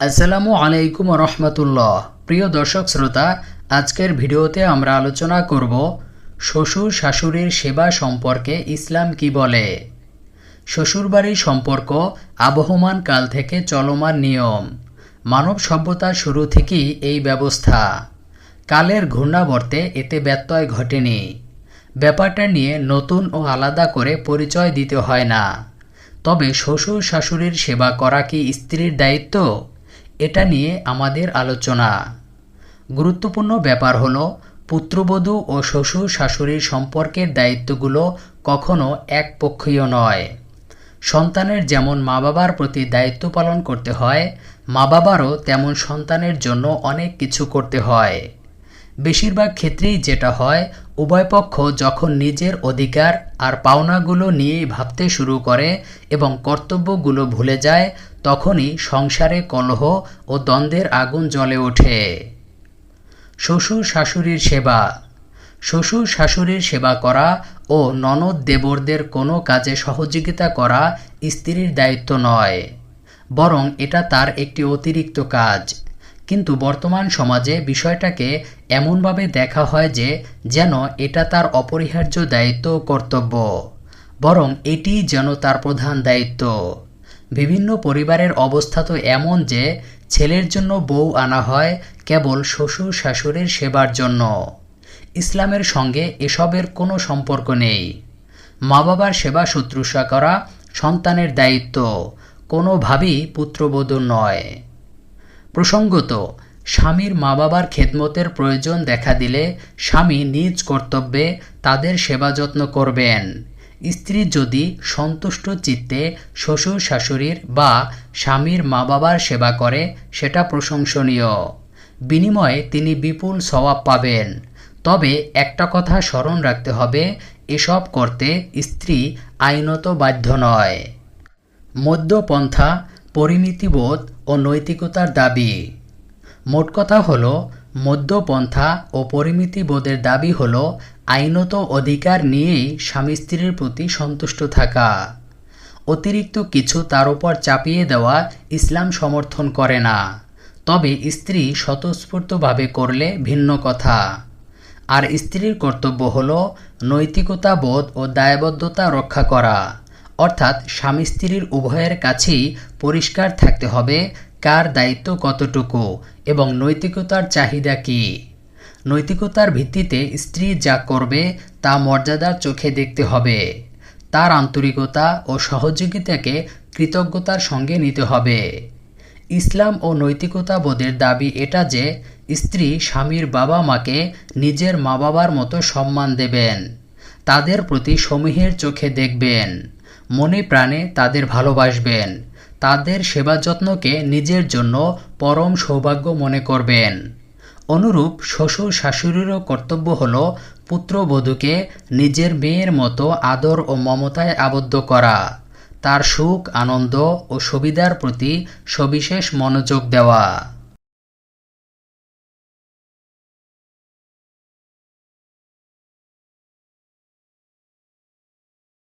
আসসালামু আলাইকুম রহমতুল্লাহ। প্রিয় দর্শক শ্রোতা, আজকের ভিডিওতে আমরা আলোচনা করব শ্বশুর শাশুড়ির সেবা সম্পর্কে ইসলাম কি বলে। শ্বশুরবাড়ির সম্পর্ক আবহমান কাল থেকে চলমান নিয়ম। মানব সভ্যতার শুরু থেকেই এই ব্যবস্থা। কালের ঘূর্ণাবর্তে এতে ব্যত্যয় ঘটেনি। ব্যাপারটা নিয়ে নতুন ও আলাদা করে পরিচয় দিতে হয় না। তবে শ্বশুর শাশুড়ির সেবা করা কি স্ত্রীর দায়িত্ব? এটা নিয়ে আমাদের আলোচনা। গুরুত্বপূর্ণ ব্যাপার হলো, পুত্রবধূ ও শ্বশুর শাশুড়ির সম্পর্কের দায়িত্বগুলো কখনো একপক্ষীয় নয়। সন্তানের যেমন মা বাবার প্রতি দায়িত্ব পালন করতে হয় মা বাবারও তেমন সন্তানের জন্য অনেক কিছু করতে হয়। বেশিরভাগ ক্ষেত্রেই যেটা হয়, উভয় পক্ষ যখন নিজের অধিকার আর পাওনাগুলো নিয়েই ভাবতে শুরু করে এবং কর্তব্যগুলো ভুলে যায় তখনই সংসারে কলহ ও দ্বন্দ্বের আগুন জ্বলে ওঠে। শ্বশুর শাশুড়ির সেবা। শ্বশুর শাশুড়ির সেবা করা ও ননদ দেবরদের কোনো কাজে সহযোগিতা করা স্ত্রীর দায়িত্ব নয়, বরং এটা তার একটি অতিরিক্ত কাজ। কিন্তু বর্তমান সমাজে বিষয়টাকে এমনভাবে দেখা হয় যে, যেন এটা তার অপরিহার্য দায়িত্ব কর্তব্য, বরং এটি যেন তার প্রধান দায়িত্ব। বিভিন্ন পরিবারের অবস্থা তো এমন যে ছেলের জন্য বউ আনা হয় কেবল শ্বশুর শাশুড়ির সেবার জন্য। ইসলামের সঙ্গে এসবের কোনো সম্পর্ক নেই। মা বাবার সেবা শুশ্রূষা করা সন্তানের দায়িত্ব, কোনোভাবেই পুত্রবধূ নয়। প্রসঙ্গত, স্বামীর মা বাবার খেদমতের প্রয়োজন দেখা দিলে স্বামী নিজ কর্তব্যে তাদের সেবা যত্ন করবেন। স্ত্রী যদি সন্তুষ্ট চিত্তে শ্বশুর শাশুড়ির বা স্বামীর মা বাবার সেবা করে, সেটা প্রশংসনীয়। বিনিময়ে তিনি বিপুল সওয়াব পাবেন। তবে একটা কথা স্মরণ রাখতে হবে, এসব করতে স্ত্রী আইনত বাধ্য নয়। মধ্যপন্থা পরিমিতিবোধ ও নৈতিকতার দাবি। মোট কথা হল মধ্যপন্থা ও পরিমিতিবোধের দাবি হল আইনত অধিকার নিয়েই স্বামী স্ত্রীর প্রতি সন্তুষ্ট থাকা। অতিরিক্ত কিছু তার উপর চাপিয়ে দেওয়া ইসলাম সমর্থন করে না। তবে স্ত্রী স্বতঃস্ফূর্তভাবে করলে ভিন্ন কথা। আর স্ত্রীর কর্তব্য হল নৈতিকতা বোধ ও দায়বদ্ধতা রক্ষা করা। অর্থাৎ স্বামী স্ত্রীর উভয়ের কাছেই পরিষ্কার থাকতে হবে কার দায়িত্ব কতটুকু এবং নৈতিকতার চাহিদা কী। নৈতিকতার ভিত্তিতে স্ত্রী যা করবে, তা মর্যাদার চোখে দেখতে হবে। তার আন্তরিকতা ও সহযোগিতাকে কৃতজ্ঞতার সঙ্গে নিতে হবে। ইসলাম ও নৈতিকতা বোধের দাবি এটা যে, স্ত্রী স্বামীর বাবা মাকে নিজের মা বাবার মতো সম্মান দেবেন। তাদের প্রতি সমীহের চোখে দেখবেন। মনে প্রাণে তাদের ভালোবাসবেন। তাদের সেবা যত্নকে নিজের জন্য পরম সৌভাগ্য মনে করবেন। অনুরূপ শ্বশুর শাশুড়িরও কর্তব্য হল পুত্রবধূকে নিজের মেয়ের মতো আদর ও মমতায় আবদ্ধ করা। তার সুখ, আনন্দ ও সুবিধার প্রতি সবিশেষ মনোযোগ দেওয়া।